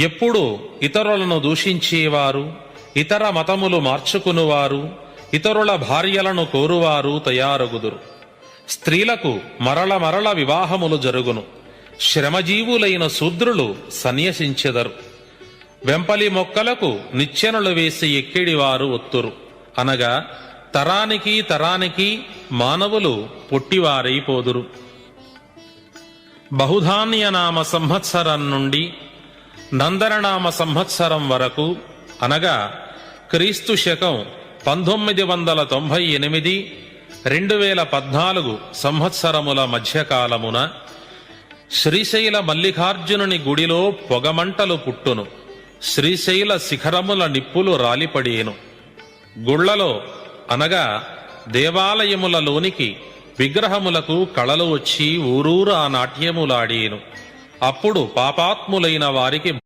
ఎప్పుడు ఇతరులను దూషించేవారు ఇతర మతములు మార్చుకునివారు ఇతరుల భార్యలను కోరువారు తయారగుదురు. స్త్రీలకు మరల మరల వివాహములు జరుగును. శ్రమజీవులైన శూద్రులు సన్యసించెదరు. వెంపలి మొక్కలకు నిచ్చెనలు వేసి ఎక్కిడివారు ఒత్తురు. అనగా తరానికి తరానికి మానవులు పొట్టివారైపోదురు. బహుధాన్యనామ సంవత్సరం నుండి నందననామ సంవత్సరం వరకు అనగా క్రీస్తు శకం పంతొమ్మిది వందల తొంభై ఎనిమిది రెండు వేల పద్నాలుగు సంవత్సరముల మధ్యకాలమున శ్రీశైల మల్లికార్జునుని గుడిలో పొగమంటలు పుట్టును. శ్రీశైల శిఖరముల నిప్పులు రాలిపడేను. గుళ్ళలో అనగా దేవాలయములలోనికి విగ్రహములకు కళలు వచ్చి ఊరూరా నాట్యములాడేను. అప్పుడు పాపాత్ములైన వారికి